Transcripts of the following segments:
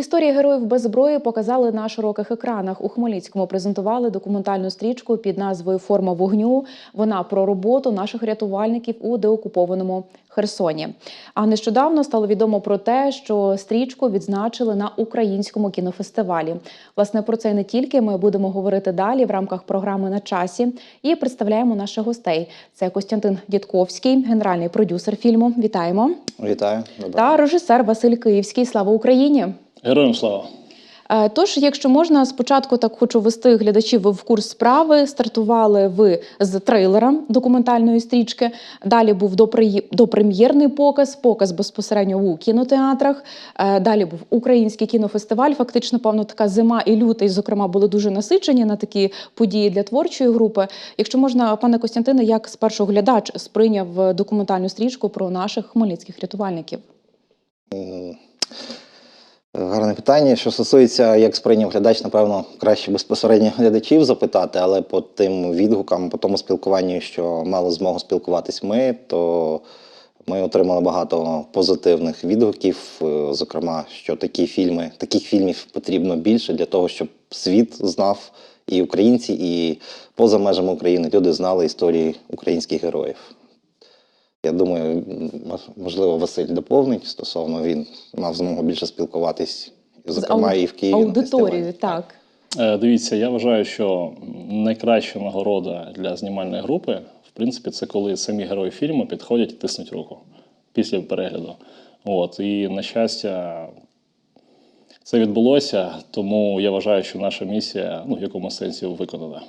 Історії героїв без зброї показали на широких екранах. У Хмельницькому презентували документальну стрічку під назвою Форма вогню. Вона про роботу наших рятувальників у деокупованому Херсоні. А нещодавно стало відомо про те, що стрічку відзначили на українському кінофестивалі. Власне про це не тільки ми будемо говорити далі в рамках програми на часі. І представляємо наших гостей. Це Костянтин Дідковський, генеральний продюсер фільму. Вітаємо Вітаю. Добре. та режисер Василь Київський. Слава Україні! Героям слава! Е, Тож, якщо можна, спочатку так хочу ввести глядачів в курс справи. Стартували ви з трейлера документальної стрічки. Далі був допрем'єрний показ, показ безпосередньо у кінотеатрах. Е, Далі був український кінофестиваль. Фактично, певно, така зима і лютий, зокрема, були дуже насичені на такі події для творчої групи. Якщо можна, пане Костянтине, як спершу глядач сприйняв документальну стрічку про наших хмельницьких рятувальників? Гарне питання. Що стосується, як сприйняв глядач, напевно, краще безпосередньо глядачів запитати, але по тим відгукам, по тому спілкуванню, що мали змогу спілкуватись ми, то ми отримали багато позитивних відгуків. Е, Зокрема, що такі фільми, таких фільмів потрібно більше для того, щоб світ знав і українці, і поза межами України люди знали історії українських героїв. Я думаю, можливо, Василь доповнить стосовно він мав змогу більше спілкуватись, зокрема, ауд- і в Києві. на аудиторією, так. Е, Дивіться, я вважаю, що найкраща нагорода для знімальної групи, в принципі, це коли самі герої фільму підходять і тиснуть руку після перегляду. От, і на щастя, це відбулося, тому я вважаю, що наша місія ну, в якому сенсі виконана.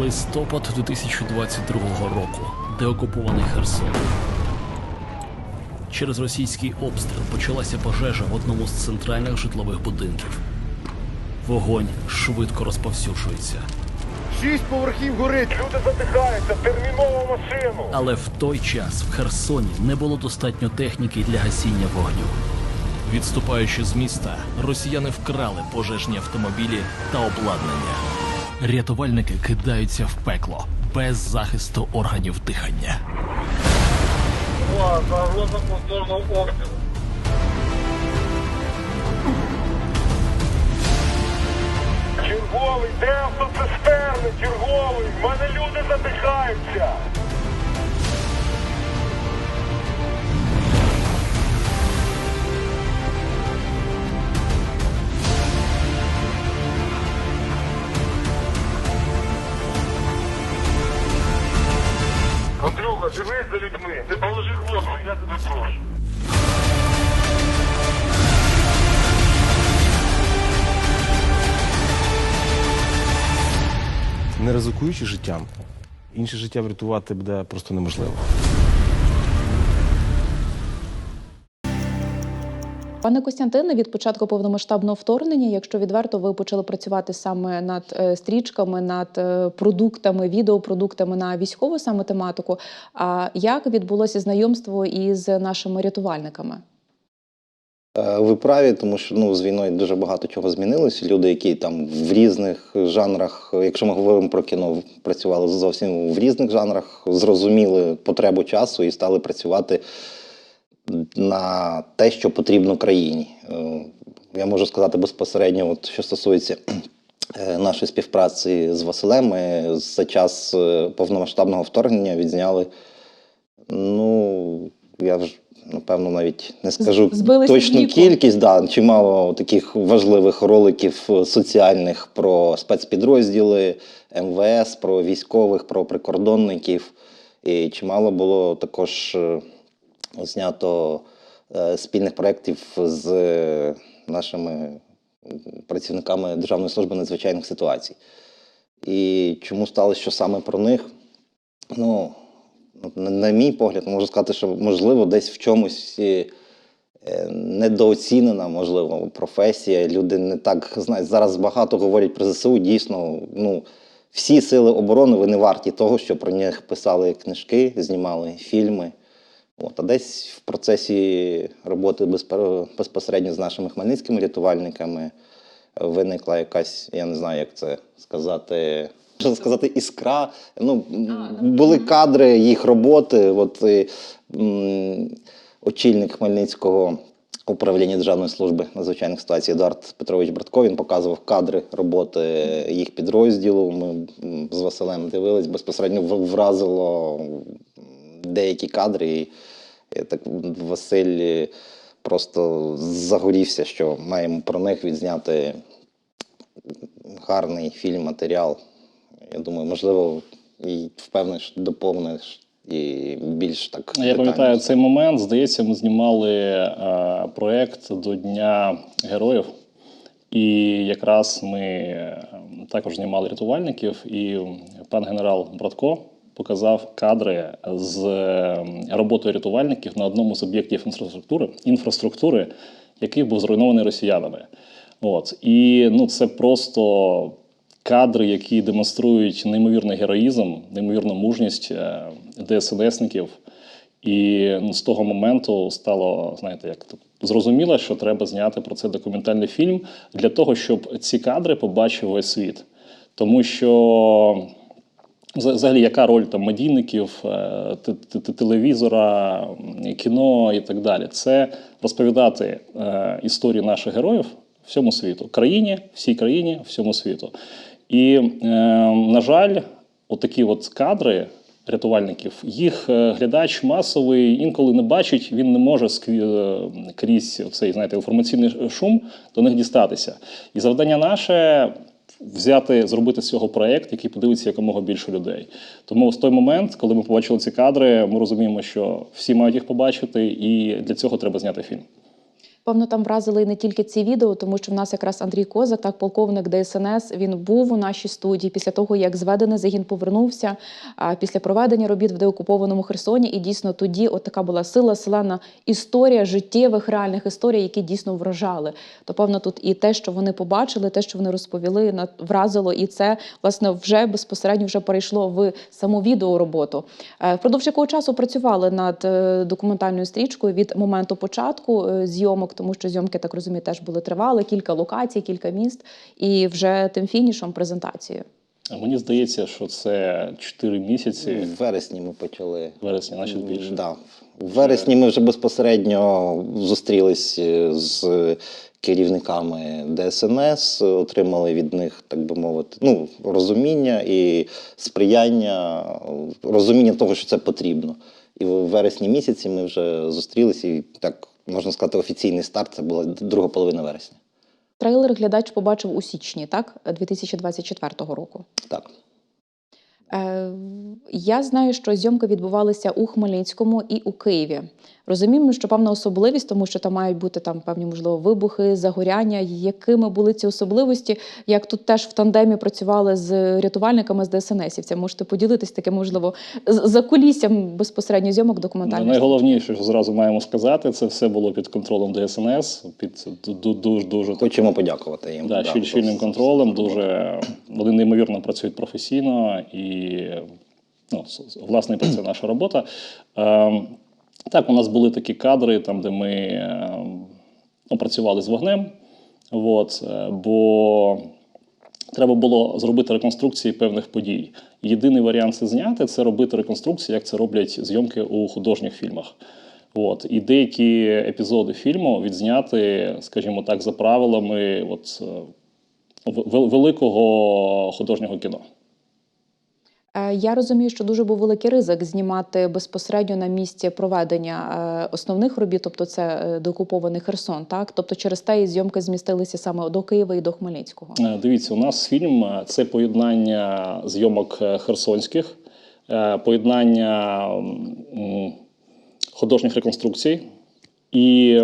Листопад 2022 року. Деокупований Херсон. Через російський обстріл почалася пожежа в одному з центральних житлових будинків. Вогонь швидко розповсюджується. Шість поверхів горить. Люди задихаються, терміново машину. Але в той час в Херсоні не було достатньо техніки для гасіння вогню. Відступаючи з міста, росіяни вкрали пожежні автомобілі та обладнання. Рятувальники кидаються в пекло без захисту органів дихання. Загроза повторного обстрілу. Черговий, де автоцистерни? Черговий, в мене люди задихаються. Не ризикуючи життям, інше життя врятувати буде просто неможливо. Пане Костянтине, від початку повномасштабного вторгнення, якщо відверто, ви почали працювати саме над е, стрічками, над е, продуктами, відеопродуктами на військову саме тематику. А як відбулося знайомство із нашими рятувальниками? Е, Ви праві, тому що ну, з війною дуже багато чого змінилося. Люди, які там в різних жанрах, якщо ми говоримо про кіно, працювали зовсім в різних жанрах, зрозуміли потребу часу і стали працювати на те, що потрібно країні. Е, Я можу сказати безпосередньо, от, що стосується е, нашої співпраці з Василем, ми за час е, повномасштабного вторгнення відзняли. Ну, я ж напевно навіть не скажу збилися точну віку. кількість, да, чимало таких важливих роликів соціальних про спецпідрозділи МВС, про військових, про прикордонників. І чимало було також знято е, спільних проєктів з е, нашими працівниками Державної служби надзвичайних ситуацій. І чому сталося, що саме про них? Ну, на, мій погляд, можу сказати, що можливо десь в чомусь е, е, недооцінена, можливо, професія. Люди не так знають. Зараз багато говорять про ЗСУ. Дійсно, ну, всі сили оборони вони варті того, що про них писали книжки, знімали фільми. От, а десь в процесі роботи безпосередньо з нашими хмельницькими рятувальниками виникла якась, я не знаю, як це сказати. Можна сказати, іскра. Ну, були кадри їх роботи. От, і, м, очільник Хмельницького управління Державної служби надзвичайних ситуацій Едуард Петрович Братко. Він показував кадри роботи їх підрозділу. Ми з Василем дивились, безпосередньо вразило деякі кадри. І так Василь просто загорівся, що маємо про них відзняти гарний фільм, матеріал. Я думаю, можливо, і впевнений, що доповниш і більш так. Я пам'ятаю цей момент. Здається, ми знімали е, проект до Дня Героїв. І якраз ми також знімали рятувальників, і пан генерал Братко показав кадри з е, роботою рятувальників на одному з об'єктів інфраструктури, інфраструктури, який був зруйнований росіянами. От. І ну, це просто кадри, які демонструють неймовірний героїзм, неймовірну мужність е, ДСНСників. І ну, з того моменту стало, знаєте, як зрозуміло, що треба зняти про це документальний фільм для того, щоб ці кадри побачив весь світ. Тому що Взагалі, яка роль там медійників, е, те- те- те- телевізора, кіно і так далі? Це розповідати е, історії наших героїв всьому світу, країні, всій країні, всьому світу. І, е, на жаль, отакі от кадри рятувальників, їх глядач масовий інколи не бачить, він не може крізь цей знаєте, інформаційний шум до них дістатися. І завдання наше взяти, зробити з цього проєкт, який подивиться якомога більше людей. Тому в той момент, коли ми побачили ці кадри, ми розуміємо, що всі мають їх побачити, і для цього треба зняти фільм. Певно, там вразили не тільки ці відео, тому що в нас якраз Андрій Козак, так полковник ДСНС, він був у нашій студії після того, як зведений загін повернувся після проведення робіт в деокупованому Херсоні. І дійсно тоді от така була сила, селена історія життєвих реальних історій, які дійсно вражали. То певно, тут і те, що вони побачили, те, що вони розповіли, вразило, і це власне вже безпосередньо вже перейшло в саму відеороботу. Е, Впродовж якого часу працювали над е, документальною стрічкою від моменту початку е, зйомок, тому що зйомки, так розумію, теж були тривали, кілька локацій, кілька міст, і вже тим фінішом презентацією. А Мені здається, що це 4 місяці В вересні ми почали. вересня, значить більше. Да. В вересні ми вже безпосередньо зустрілись з керівниками ДСНС, отримали від них, так би мовити, ну, розуміння і сприяння, розуміння того, що це потрібно. І в вересні місяці ми вже зустрілися, і так можна сказати, офіційний старт це була друга половина вересня. Трейлер глядач побачив у січні, так, 2024 року. Так. Е, Я знаю, що зйомки відбувалися у Хмельницькому і у Києві. Розуміємо, що певна особливість, тому що там мають бути там певні можливо вибухи, загоряння. Якими були ці особливості? Як тут теж в тандемі працювали з рятувальниками з ДСНСівця? Можете поділитись таким, можливо, з- за куліссям безпосередньо зйомок Ну. Найголовніше, що зразу маємо сказати, це все було під контролем ДСНС, під ду- дуже дуже Хочемо подякувати їм. Да, Да, щіль- щільним контролем. Дуже вони неймовірно працюють професійно і ну, власне про це наша робота. Так, у нас були такі кадри, там, де ми ем, ну, з вогнем. От, е, бо треба було зробити реконструкції певних подій. Єдиний варіант це зняти це робити реконструкції, як це роблять зйомки у художніх фільмах. От. І деякі епізоди фільму відзняти, скажімо так, за правилами от, е, великого художнього кіно. Е, Я розумію, що дуже був великий ризик знімати безпосередньо на місці проведення е, основних робіт, тобто це е, деокупований Херсон. Так, тобто через те і зйомки змістилися саме до Києва і до Хмельницького. Дивіться, у нас фільм це поєднання зйомок херсонських, поєднання художніх реконструкцій і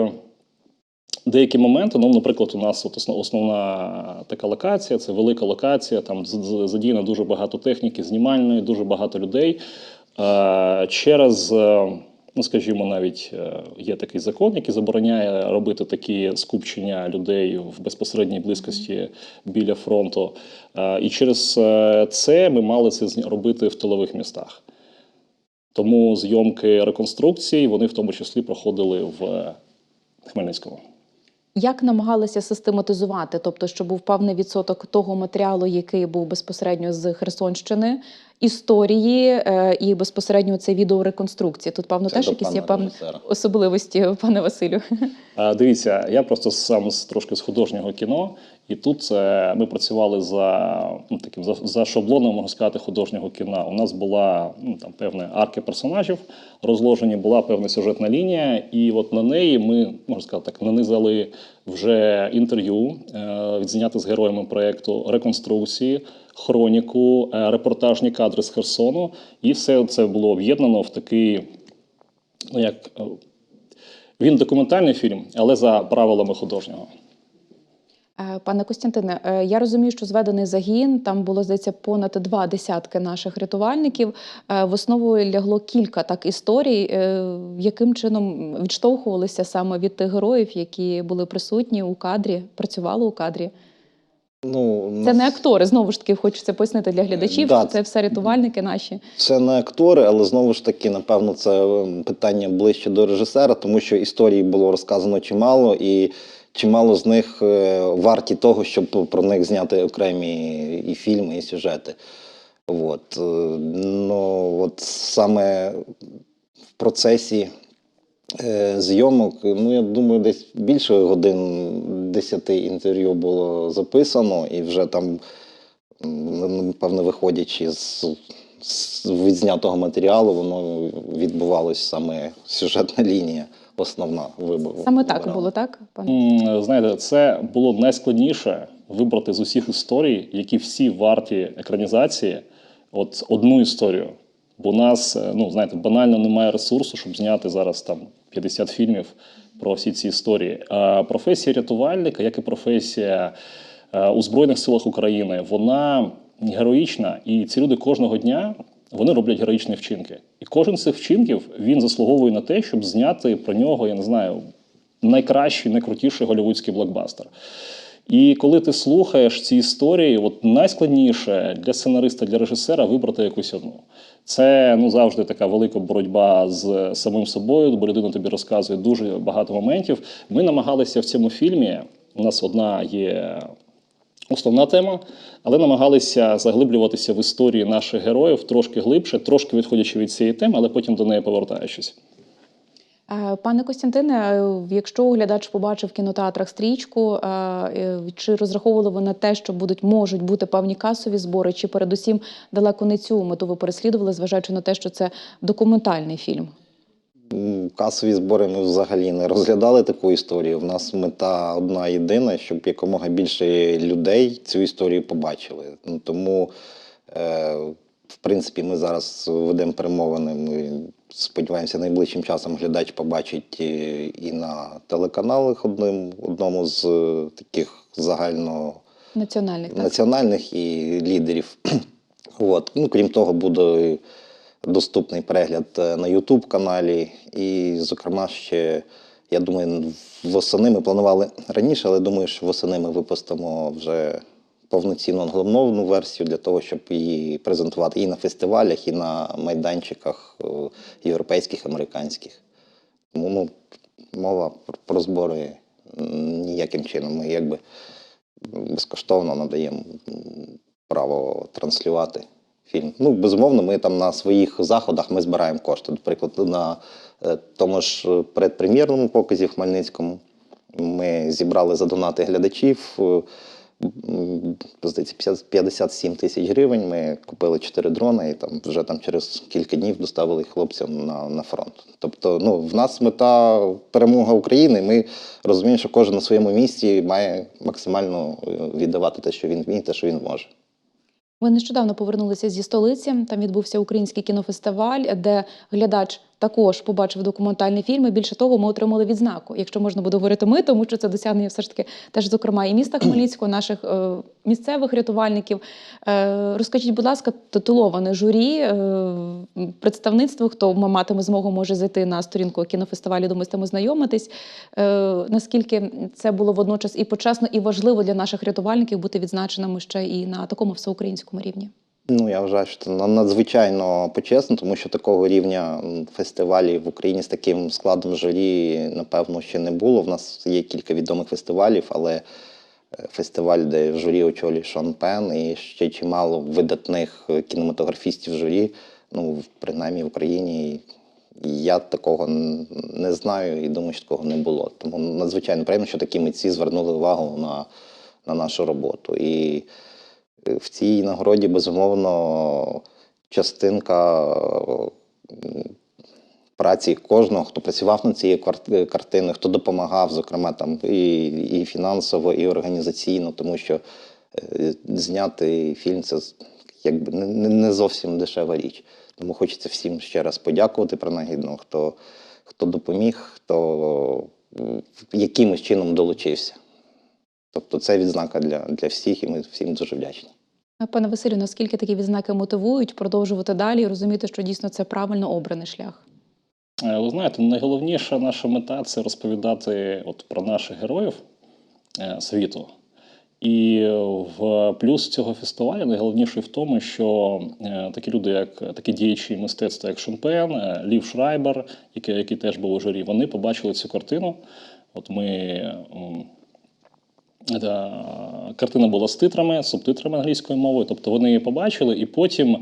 деякі моменти. Ну, наприклад, у нас от основна така локація це велика локація, там задіяно дуже багато техніки знімальної, дуже багато людей. Е, Через, е, ну скажімо, навіть е, є такий закон, який забороняє робити такі скупчення людей в безпосередній близькості біля фронту. І через це ми мали це робити в тилових містах. Тому зйомки реконструкцій вони в тому числі проходили в Хмельницькому. Як намагалися систематизувати, тобто, щоб був певний відсоток того матеріалу, який був безпосередньо з Херсонщини, історії е, і безпосередньо це відеореконструкції. Тут, певно, Це теж якісь є певні особливості, пане Василю. А, Дивіться, я просто сам з трошки з художнього кіно, і тут е, ми працювали за ну, таким за, за шаблоном, можна сказати, художнього кіна. У нас була ну, там певні арки персонажів розложені, була певна сюжетна лінія, і от на неї ми можна сказати так, нанизали вже інтерв'ю, е, відзняти з героями проєкту, реконструкції, хроніку, е, репортажні кадри з Херсону, і все це було об'єднано в такий, ну як. е, він документальний фільм, але за правилами художнього. Е, Пане Костянтине, я розумію, що зведений загін там було здається понад два десятки наших рятувальників. В основу лягло кілька так історій, яким чином відштовхувалися саме від тих героїв, які були присутні у кадрі, працювали у кадрі. Ну, Це не актори, знову ж таки, хочеться пояснити для глядачів. Да, що Це все рятувальники наші. Це не актори, але знову ж таки, напевно, це ем, питання ближче до режисера, тому що історій було розказано чимало, і чимало з них е, варті того, щоб про них зняти окремі і фільми, і сюжети. От. е, Ну, от саме в процесі е, зйомок, ну я думаю, десь більше годин 10 інтерв'ю було записано, і вже там, м, напевно, виходячи з, з відзнятого матеріалу, воно відбувалось саме сюжетна лінія, основна вибору. Саме так було, так, пане? Знаєте, це було найскладніше вибрати з усіх історій, які всі варті екранізації, от одну історію. Бо у нас, е, ну знаєте, банально немає ресурсу, щоб зняти зараз там 50 фільмів про всі ці історії. Професія рятувальника, як і професія е, у Збройних силах України, вона героїчна, і ці люди кожного дня вони роблять героїчні вчинки. І кожен з цих вчинків він заслуговує на те, щоб зняти про нього, я не знаю, найкращий, найкрутіший голівудський блокбастер. І коли ти слухаєш ці історії, от найскладніше для сценариста, для режисера вибрати якусь одну. Це ну завжди така велика боротьба з самим собою, бо людина тобі розказує дуже багато моментів. Ми намагалися в цьому фільмі. У нас одна є основна тема, але намагалися заглиблюватися в історії наших героїв трошки глибше, трошки відходячи від цієї теми, але потім до неї повертаючись. Е, Пане Костянтине, е, якщо глядач побачив в кінотеатрах стрічку, е, чи розраховували ви на те, що будуть можуть бути певні касові збори, чи передусім далеко не цю мету ви переслідували, зважаючи на те, що це документальний фільм? Касові збори ми взагалі не розглядали таку історію. В нас мета одна єдина, щоб якомога більше людей цю історію побачили. Тому, в принципі, ми зараз ведемо перемовини. Ми сподіваємося, найближчим часом глядач побачить і на телеканалах одним, одному з е, таких загально Національних так? національних і лідерів. От. Ну, крім того, буде доступний перегляд е, на YouTube каналі. І, зокрема, ще, я думаю, восени ми планували раніше, але думаю, що восени ми випустимо вже повноцінну англомовну версію для того, щоб її презентувати і на фестивалях, і на майданчиках е, європейських, американських. Тому ну, мова про- збори ніяким чином. Ми якби безкоштовно надаємо право транслювати фільм. Ну, безумовно, ми там на своїх заходах ми збираємо кошти. Наприклад, на е, тому ж е, предпрем'єрному показі в Хмельницькому ми зібрали за донати глядачів. Здається, 57 тисяч гривень. Ми купили 4 дрони і там вже там через кілька днів доставили хлопцям на, на фронт. Тобто, ну, в нас мета перемога України. Ми розуміємо, що кожен на своєму місці має максимально е, віддавати те, що він вміє, те, що він може. Ви нещодавно повернулися зі столиці. Там відбувся український кінофестиваль, де глядач також побачив документальний фільм. І більше того, ми отримали відзнаку. Якщо можна буде говорити ми, тому що це досягнення все ж таки теж, зокрема, і міста Хмельницького, наших е, місцевих рятувальників. Е, розкажіть, будь ласка, титуловане журі, е, представництво, хто матиме змогу може зайти на сторінку кінофестивалю, думаю, з тим ознайомитись. Е, наскільки це було водночас і почесно, і важливо для наших рятувальників бути відзначеними ще і на такому всеукраїнському рівні? Ну, я вважаю, що це надзвичайно почесно, тому що такого рівня фестивалів в Україні з таким складом журі, напевно, ще не було. В нас є кілька відомих фестивалів, але е, фестиваль, де в журі очолює Шон Пен, і ще чимало видатних е, кінематографістів журі, ну, принаймні в Україні. Я такого не знаю і думаю, що такого не було. Тому надзвичайно приємно, що такі митці звернули увагу на, на нашу роботу. І в цій нагороді, безумовно, частинка е, праці кожного, хто працював над цією картиною, хто допомагав, зокрема, там і, і фінансово, і організаційно, тому що е, зняти фільм це якби не зовсім дешева річ. Тому хочеться всім ще раз подякувати принагідно, хто, хто допоміг, хто якимось чином долучився. Тобто це відзнака для, для всіх, і ми всім дуже вдячні. Пане Василю, наскільки такі відзнаки мотивують продовжувати далі і розуміти, що дійсно це правильно обраний шлях? Е, Ви знаєте, найголовніша наша мета це розповідати от про наших героїв е, світу. І в плюс цього фестивалю найголовніше в тому, що е, такі люди, як такі діячі мистецтва, як Шумпен, Лів Шрайбер, який, який теж був у журі, вони побачили цю картину. От ми Картина була з титрами, субтитрами англійською мовою. Тобто вони її побачили, і потім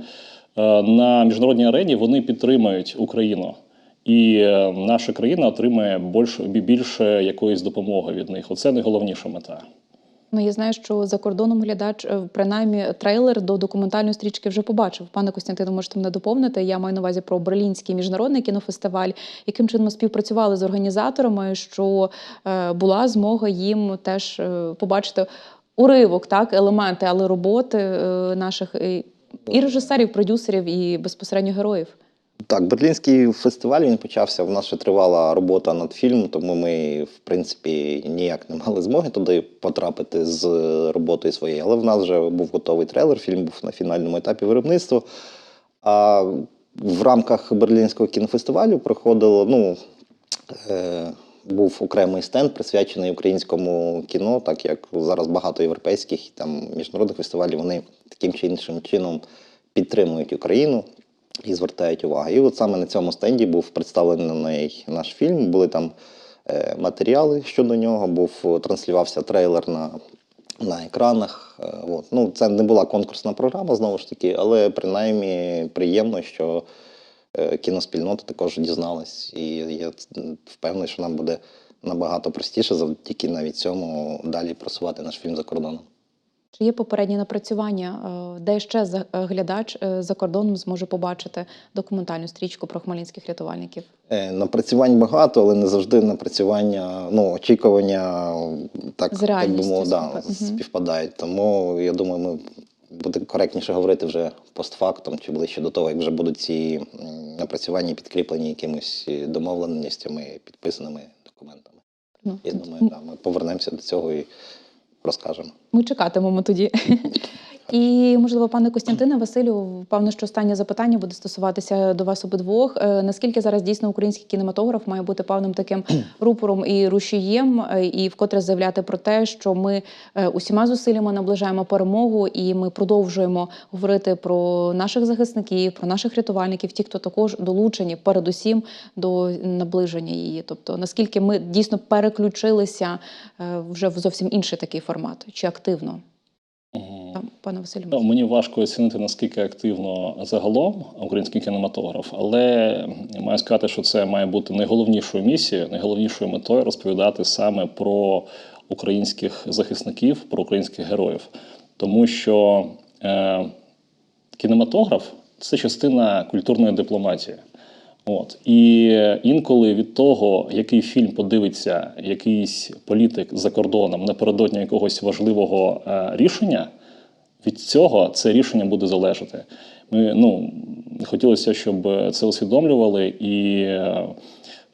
е, на міжнародній арені вони підтримують Україну. І е, наша країна отримає більше, більше якоїсь допомоги від них. Оце найголовніша мета. Ну, я знаю, що за кордоном глядач, е, принаймні, трейлер до документальної стрічки вже побачив. Пане Костянтину, можете мене доповнити. Я маю на увазі про Берлінський міжнародний кінофестиваль, яким чином співпрацювали з організаторами, що е, була змога їм теж е, побачити уривок, так, елементи, але роботи наших і режисерів, продюсерів, і безпосередньо героїв. Так, Берлінський фестиваль він почався. В нас ще тривала робота над фільмом, тому ми, в принципі, ніяк не мали змоги туди потрапити з роботою своєю. Але в нас вже був готовий трейлер, фільм був на фінальному етапі виробництва. А в рамках Берлінського кінофестивалю проходило, ну, е, був окремий стенд, присвячений українському кіно, так як зараз багато європейських і там міжнародних фестивалів вони таким чи іншим чином підтримують Україну і звертають увагу. І от саме на цьому стенді був представлений наш фільм. Були там е, матеріали щодо нього, був транслювався трейлер на, на екранах. Е, от. Ну, це не була конкурсна програма, знову ж таки, але принаймні приємно, що е, кіноспільнота також дізналась. І я впевнений, що нам буде набагато простіше завдяки навіть цьому далі просувати наш фільм за кордоном. Чи є попередні напрацювання, е, де ще е, глядач е, за кордоном зможе побачити документальну стрічку про хмельницьких рятувальників? Напрацювань багато, але не завжди напрацювання, ну, очікування так, З так би мовити, да, співпадають. Тому я думаю, ми буде коректніше говорити вже постфактом чи ближче до того, як вже будуть ці напрацювання підкріплені якимись домовленостями, підписаними документами. Ну, Я тут думаю, да, ми повернемося до цього і розкажемо. Ми чекатимемо тоді. І, можливо, пане Костянтине Василю, певно, що останнє запитання буде стосуватися до вас обидвох. Е, Наскільки зараз дійсно український кінематограф має бути певним таким рупором і рушієм, е, і вкотре заявляти про те, що ми е, усіма зусиллями наближаємо перемогу, і ми продовжуємо говорити про наших захисників, про наших рятувальників, ті, хто також долучені, передусім до наближення її. Тобто, наскільки ми дійсно переключилися вже в зовсім інший такий формат, чи активно? Пане Василю, Ну, мені важко оцінити наскільки активно загалом український кінематограф, але маю сказати, що це має бути найголовнішою місією, найголовнішою метою розповідати саме про українських захисників, про українських героїв. Тому що е, кінематограф це частина культурної дипломатії. От і інколи від того, який фільм подивиться якийсь політик за кордоном напередодні якогось важливого е, рішення, від цього це рішення буде залежати. Ми ну хотілося, щоб це усвідомлювали, і е,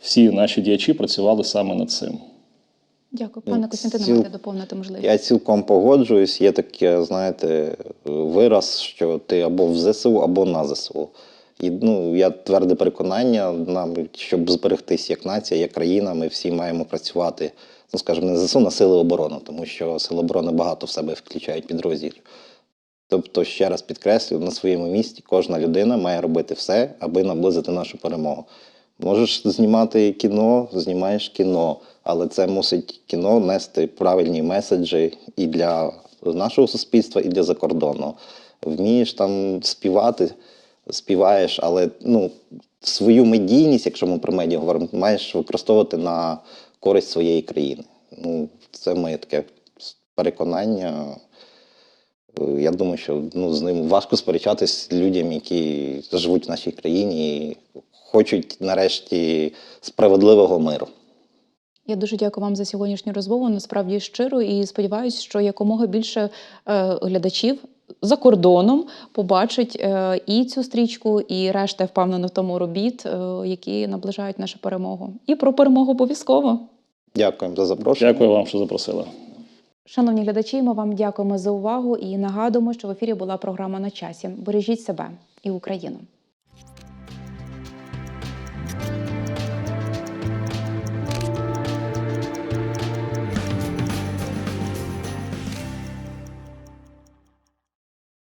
всі наші діячі працювали саме над цим. дякую. Пане Костянтине, Ціл- маєте доповнити можливість. Я цілком погоджуюсь. Є таке, знаєте, вираз, що ти або в ЗСУ, або на ЗСУ. І ну, я тверде переконання, нам, щоб зберегтись як нація, як країна, ми всі маємо працювати, ну скажімо, не ЗСУ, на сили оборони, тому що сили оборони багато в себе включають підрозділів. Тобто, ще раз підкреслюю, на своєму місці кожна людина має робити все, аби наблизити нашу перемогу. Можеш знімати кіно, знімаєш кіно, але це мусить кіно нести правильні меседжі і для нашого суспільства, і для закордону. Вмієш там співати, співаєш, але ну, свою медійність, якщо ми про медіа говоримо, маєш використовувати на користь своєї країни. Ну, це моє таке переконання. Я думаю, що ну, з ним важко сперечатись людям, які живуть в нашій країні і хочуть нарешті справедливого миру. Я дуже дякую вам за сьогоднішню розмову. Насправді щиро і сподіваюся, що якомога більше е, глядачів за кордоном побачить е, і цю стрічку, і решта впевнено в тому робіт, е, які наближають нашу перемогу. І про перемогу обов'язково. Дякуємо за запрошення. Дякую вам, що запросили. Шановні глядачі, ми вам дякуємо за увагу і нагадуємо, що в ефірі була програма на часі. Бережіть себе і Україну.